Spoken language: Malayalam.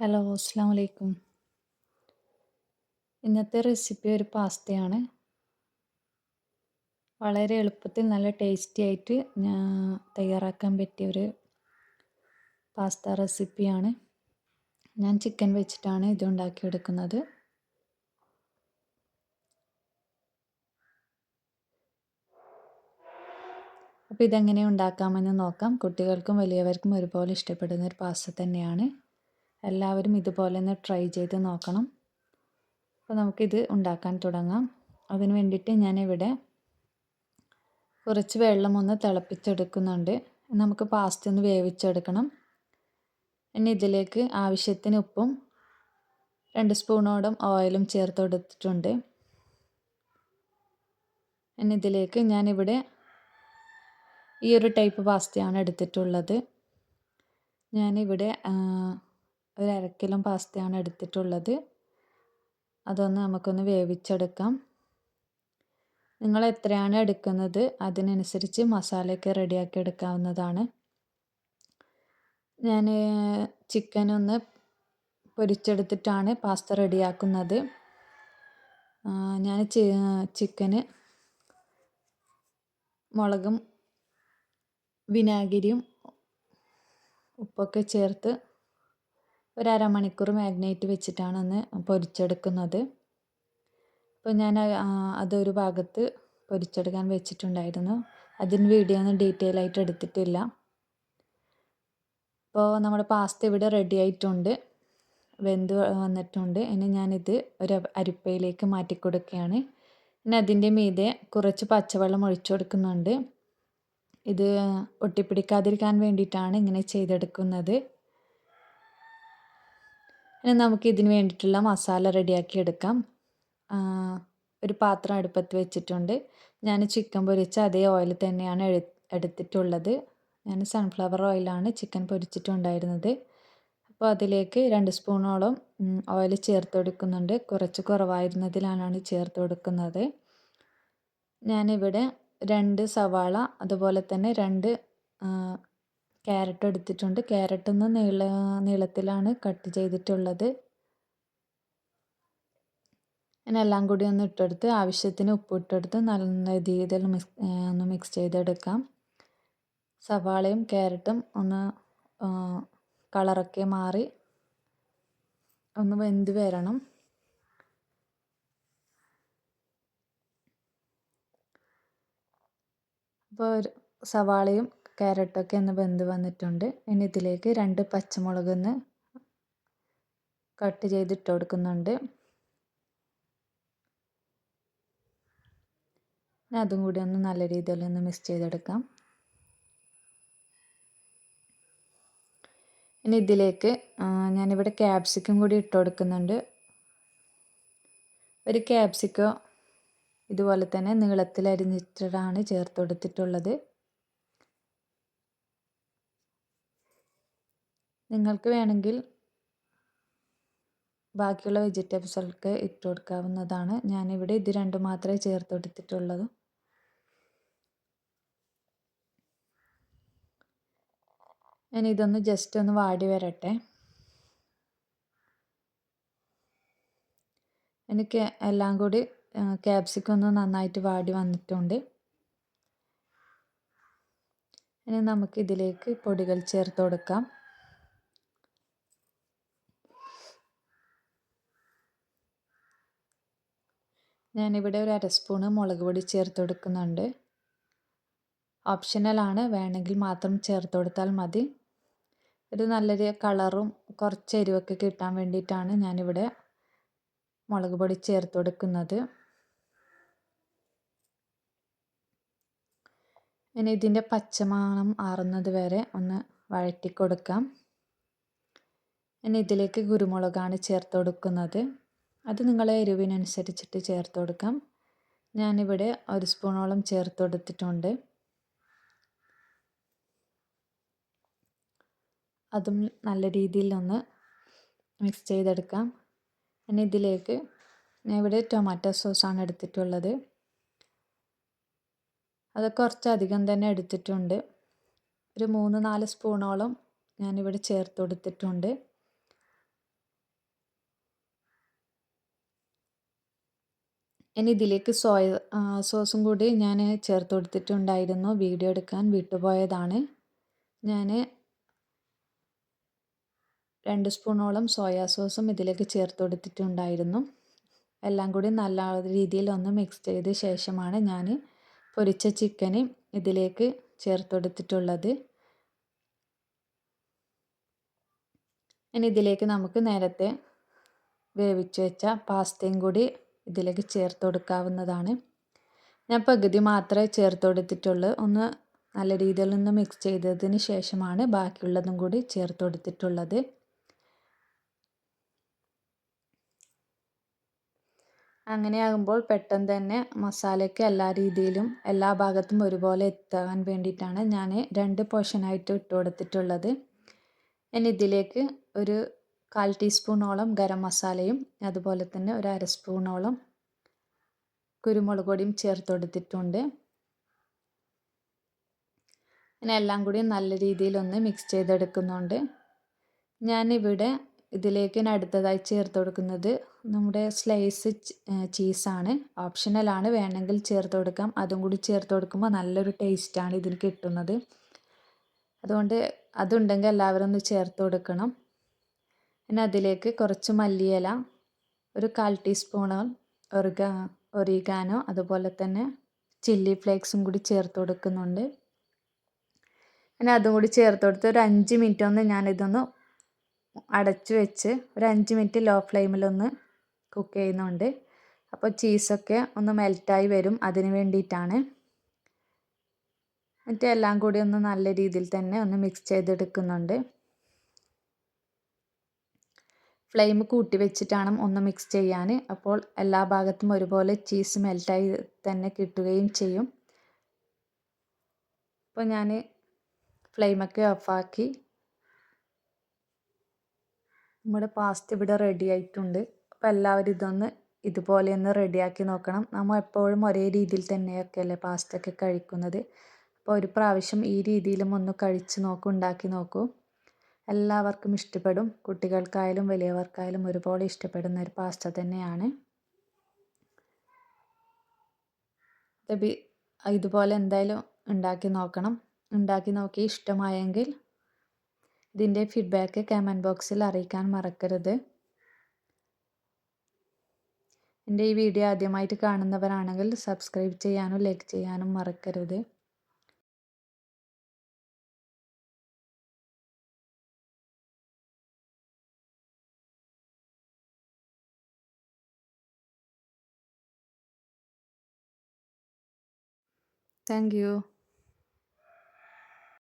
ഹലോ അസ്സാം വലൈക്കും ഇന്നത്തെ റെസിപ്പി ഒരു പാസ്തയാണ്. വളരെ എളുപ്പത്തിൽ നല്ല ടേസ്റ്റി ആയിട്ട് ഞാൻ തയ്യാറാക്കാൻ പറ്റിയ ഒരു പാസ്ത റെസിപ്പിയാണ് ഞാൻ ചിക്കൻ വെച്ചിട്ടാണ് ഇത് ഉണ്ടാക്കിയെടുക്കുന്നത്. അപ്പോൾ ഇതെങ്ങനെ ഉണ്ടാക്കാമെന്ന് നോക്കാം. കുട്ടികൾക്കും വലിയവർക്കും ഒരുപോലെ ഇഷ്ടപ്പെടുന്ന ഒരു പാസ്ത തന്നെയാണ്. എല്ലാവരും ഇതുപോലെ ഒന്ന് ട്രൈ ചെയ്ത് നോക്കണം. അപ്പോൾ നമുക്കിത് ഉണ്ടാക്കാൻ തുടങ്ങാം. അതിന് വേണ്ടിയിട്ട് ഞാനിവിടെ കുറച്ച് വെള്ളം ഒന്ന് തിളപ്പിച്ചെടുക്കുന്നുണ്ട്. നമുക്ക് പാസ്റ്റ് ഒന്ന് വേവിച്ചെടുക്കണം. ഇനി ഇതിലേക്ക് ആവശ്യത്തിന് ഉപ്പും രണ്ട് സ്പൂണോടും ഓയിലും ചേർത്ത് കൊടുത്തിട്ടുണ്ട് ഇനി ഇതിലേക്ക് ഞാനിവിടെ ഈ ഒരു ടൈപ്പ് പാസ്റ്റയാണ് എടുത്തിട്ടുള്ളത്. ഞാനിവിടെ ഒരു കിലോ പാസ്തയാണ് എടുത്തിട്ടുള്ളത്. അതൊന്ന് നമുക്കൊന്ന് വേവിച്ചെടുക്കാം. നിങ്ങൾ എത്രയാണ് എടുക്കുന്നത്? അതിനനുസരിച്ച് മസാലയൊക്കെ റെഡിയാക്കി എടുക്കാവുന്നതാണ്. ഞാൻ ചിക്കൻ ഒന്ന് പൊരിച്ചെടുത്തിട്ടാണ് പാസ്ത റെഡിയാക്കുന്നത്. ഞാൻ ചിക്കന് മുളകും വിനാഗിരിയും ഉപ്പൊക്കെ ചേർത്ത് ഒരു അരമണിക്കൂർ മാഗ്നേറ്റ് വെച്ചിട്ടാണ് ഒന്ന് പൊരിച്ചെടുക്കുന്നത്. അപ്പോൾ ഞാൻ അതൊരു ഭാഗത്ത് പൊരിച്ചെടുക്കാൻ വെച്ചിട്ടുണ്ടായിരുന്നു. അതിന് വീഡിയോ ഒന്നും ഡീറ്റെയിൽ ആയിട്ട് എടുത്തിട്ടില്ല. അപ്പോൾ നമ്മുടെ പാസ്ത ഇവിടെ റെഡി ആയിട്ടുണ്ട്. വെന്ത് വന്നിട്ടുണ്ട്. ഇനി ഞാനിത് ഒരു അരിപ്പയിലേക്ക് മാറ്റി കൊടുക്കുകയാണ് ഇനി അതിന്റെ മീതെ കുറച്ച് പച്ചവെള്ളം ഒഴിച്ചു കൊടുക്കുന്നുണ്ട് ഇത് ഒട്ടിപ്പിടിക്കാതിരിക്കാൻ വേണ്ടിയിട്ടാണ് ഇങ്ങനെ ചെയ്തെടുക്കുന്നത്. ഇനി നമുക്ക് ഇതിന് വേണ്ടിയിട്ടുള്ള മസാല റെഡിയാക്കി എടുക്കാം. ഒരു പാത്രം അടുപ്പത്ത് വെച്ചിട്ടുണ്ട്. ഞാൻ ചിക്കൻ പൊരിച്ച അതേ ഓയിൽ തന്നെയാണ് എടുത്തിട്ടുള്ളത്. ഞാൻ സൺഫ്ലവർ ഓയിലാണ് ചിക്കൻ പൊരിച്ചിട്ടുണ്ടായിരുന്നത്. അപ്പോൾ അതിലേക്ക് രണ്ട് സ്പൂണോളം ഓയിൽ ചേർത്ത് കൊടുക്കുന്നുണ്ട്. കുറച്ച് കുറവായിരുന്നതിലാണ് ചേർത്ത് കൊടുക്കുന്നത്. ഞാനിവിടെ രണ്ട് സവാള അതുപോലെ തന്നെ രണ്ട് ക്യാരറ്റ് എടുത്തിട്ടുണ്ട്. ക്യാരറ്റ് ഒന്ന് നീള നീളത്തിലാണ് കട്ട് ചെയ്തിട്ടുള്ളത്. എല്ലാം കൂടി ഒന്ന് ഇട്ടെടുത്ത് ആവശ്യത്തിന് ഉപ്പ് ഇട്ടെടുത്ത് നല്ല രീതിയിൽ മിക്സ് ഒന്ന് മിക്സ് ചെയ്തെടുക്കാം. സവാളയും ക്യാരറ്റും ഒന്ന് കളറൊക്കെ മാറി ഒന്ന് വെന്ത് വരണം. അപ്പോൾ സവാളയും ക്യാരറ്റൊക്കെ ഒന്ന് വെന്ത് വന്നിട്ടുണ്ട്. ഇനി ഇതിലേക്ക് രണ്ട് പച്ചമുളകൊന്ന് കട്ട് ചെയ്തിട്ട് കൊടുക്കുന്നുണ്ട്. അതും കൂടി ഒന്ന് നല്ല രീതിയിൽ ഒന്ന് മിക്സ് ചെയ്തെടുക്കാം. ഇനി ഇതിലേക്ക് ഞാനിവിടെ ക്യാപ്സിക്കം കൂടി ഇട്ട് കൊടുക്കുന്നുണ്ട്. ഒരു ക്യാപ്സിക്കോ ഇതുപോലെ തന്നെ നീളത്തിൽ അരിഞ്ഞിട്ടാണ് ചേർത്ത് കൊടുത്തിട്ടുള്ളത്. നിങ്ങൾക്ക് വേണമെങ്കിൽ ബാക്കിയുള്ള വെജിറ്റബിൾസൊക്കെ ഇട്ട് കൊടുക്കാവുന്നതാണ്. ഞാനിവിടെ ഇത് രണ്ടും മാത്രമേ ചേർത്ത് കൊടുത്തിട്ടുള്ളൂ. ഞാൻ ഇതൊന്ന് ജസ്റ്റ് ഒന്ന് വാടി വരട്ടെ. എനിക്ക് എല്ലാം കൂടി ക്യാപ്സിക്കം ഒന്ന് നന്നായിട്ട് വാടി വന്നിട്ടുണ്ട്. ഇനി നമുക്ക് ഇതിലേക്ക് പൊടികൾ ചേർത്ത് കൊടുക്കാം. ഞാനിവിടെ ഒരു അര സ്പൂണ് മുളക് പൊടി ചേർത്ത് കൊടുക്കുന്നുണ്ട്. ഓപ്ഷണലാണ് വേണമെങ്കിൽ മാത്രം ചേർത്ത് കൊടുത്താൽ മതി. ഒരു നല്ലൊരു കളറും കുറച്ച് എരിവൊക്കെ കിട്ടാൻ വേണ്ടിയിട്ടാണ് ഞാനിവിടെ മുളക് പൊടി ചേർത്ത് കൊടുക്കുന്നത്. ഇനി ഇതിന്റെ പച്ചമാണം ആറുന്നത് വരെ ഒന്ന് വഴറ്റി കൊടുക്കാം. ഇനി ഇതിലേക്ക് കുരുമുളകാണ് ചേർത്ത് കൊടുക്കുന്നത്. അത് നിങ്ങളെ എരിവിനനുസരിച്ചിട്ട് ചേർത്ത് കൊടുക്കാം. ഞാനിവിടെ ഒരു സ്പൂണോളം ചേർത്ത് കൊടുത്തിട്ടുണ്ട്. അതും നല്ല രീതിയിൽ ഒന്ന് മിക്സ് ചെയ്തെടുക്കാം. പിന്നെ ഇതിലേക്ക് ഞാൻ ഇവിടെ ടൊമാറ്റോ സോസാണ് എടുത്തിട്ടുള്ളത്. അത് കുറച്ചധികം തന്നെ എടുത്തിട്ടുണ്ട്. ഒരു മൂന്ന് നാല് സ്പൂണോളം ഞാനിവിടെ ചേർത്ത് കൊടുത്തിട്ടുണ്ട്. ഇനി ഇതിലേക്ക് സോയ സോസും കൂടി ഞാൻ ചേർത്ത് കൊടുത്തിട്ടുണ്ടായിരുന്നു. വീഡിയോ എടുക്കാൻ വിട്ടുപോയതാണ്. ഞാൻ രണ്ട് സ്പൂണോളം സോയാ സോസും ഇതിലേക്ക് ചേർത്ത് കൊടുത്തിട്ടുണ്ടായിരുന്നു. എല്ലാം കൂടി നല്ല രീതിയിൽ ഒന്ന് മിക്സ് ചെയ്ത ശേഷമാണ് ഞാൻ പൊരിച്ച ചിക്കന് ഇതിലേക്ക് ചേർത്ത് കൊടുത്തിട്ടുള്ളത്. ഇനി ഇതിലേക്ക് നമുക്ക് നേരത്തെ വേവിച്ച് വെച്ച പാസ്തയും കൂടി ഇതിലേക്ക് ചേർത്ത് കൊടുക്കാവുന്നതാണ്. ഞാൻ പകുതി മാത്രമേ ചേർത്ത് കൊടുത്തിട്ടുള്ളൂ. ഒന്ന് നല്ല രീതിയിൽ ഒന്ന് മിക്സ് ചെയ്തതിന് ശേഷമാണ് ബാക്കിയുള്ളതും കൂടി ചേർത്ത് കൊടുത്തിട്ടുള്ളത്. അങ്ങനെയാകുമ്പോൾ പെട്ടെന്ന് തന്നെ മസാലയ്ക്ക് എല്ലാ രീതിയിലും എല്ലാ ഭാഗത്തും ഒരുപോലെ എത്താൻ വേണ്ടിയിട്ടാണ് ഞാൻ രണ്ട് പോർഷനായിട്ട് ഇട്ട് കൊടുത്തിട്ടുള്ളത്. ഇനി ഇതിലേക്ക് ഒരു കാൽ ടീസ്പൂണോളം ഗരം മസാലയും അതുപോലെ തന്നെ ഒരു അര സ്പൂണോളം കുരുമുളക് പൊടിയും ചേർത്ത് കൊടുത്തിട്ടുണ്ട്. പിന്നെ എല്ലാം കൂടി നല്ല രീതിയിലൊന്ന് മിക്സ് ചെയ്തെടുക്കുന്നുണ്ട്. ഞാനിവിടെ ഇതിലേക്ക് അടുത്തതായി ചേർത്ത് കൊടുക്കുന്നത് നമ്മുടെ സ്ലൈസ് ചീസാണ് ഓപ്ഷണലാണ് വേണമെങ്കിൽ ചേർത്ത് കൊടുക്കാം. അതും കൂടി ചേർത്ത് കൊടുക്കുമ്പോൾ നല്ലൊരു ടേസ്റ്റാണ് ഇതിന് കിട്ടുന്നത്. അതുകൊണ്ട് അതുണ്ടെങ്കിൽ എല്ലാവരും ഒന്ന് ചേർത്ത് കൊടുക്കണം. പിന്നെ അതിലേക്ക് കുറച്ച് മല്ലിയില ഒരു കാൽ ടീസ്പൂൺ ഒറിഗ ഒറിഗാനോ അതുപോലെ തന്നെ ചില്ലി ഫ്ലേക്സും കൂടി ചേർത്ത് കൊടുക്കുന്നുണ്ട്. പിന്നെ അതും കൂടി ചേർത്ത് കൊടുത്ത് ഒരു അഞ്ച് മിനിറ്റ് ഒന്ന് ഞാനിതൊന്ന് അടച്ചു വെച്ച് ഒരു അഞ്ച് മിനിറ്റ് ലോ ഫ്ലെയിമിലൊന്ന് കുക്ക് ചെയ്യുന്നുണ്ട്. അപ്പോൾ ചീസൊക്കെ ഒന്ന് മെൽറ്റായി വരും അതിന് വേണ്ടിയിട്ടാണ്. എന്നിട്ട് എല്ലാം കൂടി ഒന്ന് നല്ല രീതിയിൽ തന്നെ ഒന്ന് മിക്സ് ചെയ്തെടുക്കുന്നുണ്ട്. ഫ്ലെയിം കൂട്ടി വെച്ചിട്ടാണ് ഒന്ന് മിക്സ് ചെയ്യാൻ അപ്പോൾ എല്ലാ ഭാഗത്തും ഒരുപോലെ ചീസ് മെൽറ്റായി തന്നെ കിട്ടുകയും ചെയ്യും. അപ്പോൾ ഞാൻ ഫ്ലെയിമൊക്കെ ഓഫാക്കി നമ്മുടെ പാസ്റ്റ് ഇവിടെ റെഡി ആയിട്ടുണ്ട്. അപ്പോൾ എല്ലാവരും ഇതൊന്ന് ഇതുപോലെ ഒന്ന് റെഡിയാക്കി നോക്കണം. നമ്മൾ എപ്പോഴും ഒരേ രീതിയിൽ തന്നെയൊക്കെ അല്ലേ പാസ്ത ഒക്കെ കഴിക്കുന്നത്. അപ്പോൾ ഒരു പ്രാവശ്യം ഈ രീതിയിലും ഒന്ന് കഴിച്ച് നോക്കും ഉണ്ടാക്കി നോക്കൂ. എല്ലാവർക്കും ഇഷ്ടപ്പെടും. കുട്ടികൾക്കായാലും വലിയവർക്കായാലും ഒരുപോലെ ഇഷ്ടപ്പെടുന്ന ഒരു പാസ്ത തന്നെയാണ്. ഇതുപോലെ എന്തായാലും ഉണ്ടാക്കി നോക്കണം. ഉണ്ടാക്കി നോക്കി ഇഷ്ടമായെങ്കിൽ ഇതിന്റെ ഫീഡ്ബാക്ക് കമന്റ് ബോക്സിൽ അറിയിക്കാൻ മറക്കരുത്. എന്റെ ഈ വീഡിയോ ആദ്യമായിട്ട് കാണുന്നവരാണെങ്കിൽ സബ്സ്ക്രൈബ് ചെയ്യാനും ലൈക്ക് ചെയ്യാനും മറക്കരുത്. Thank you.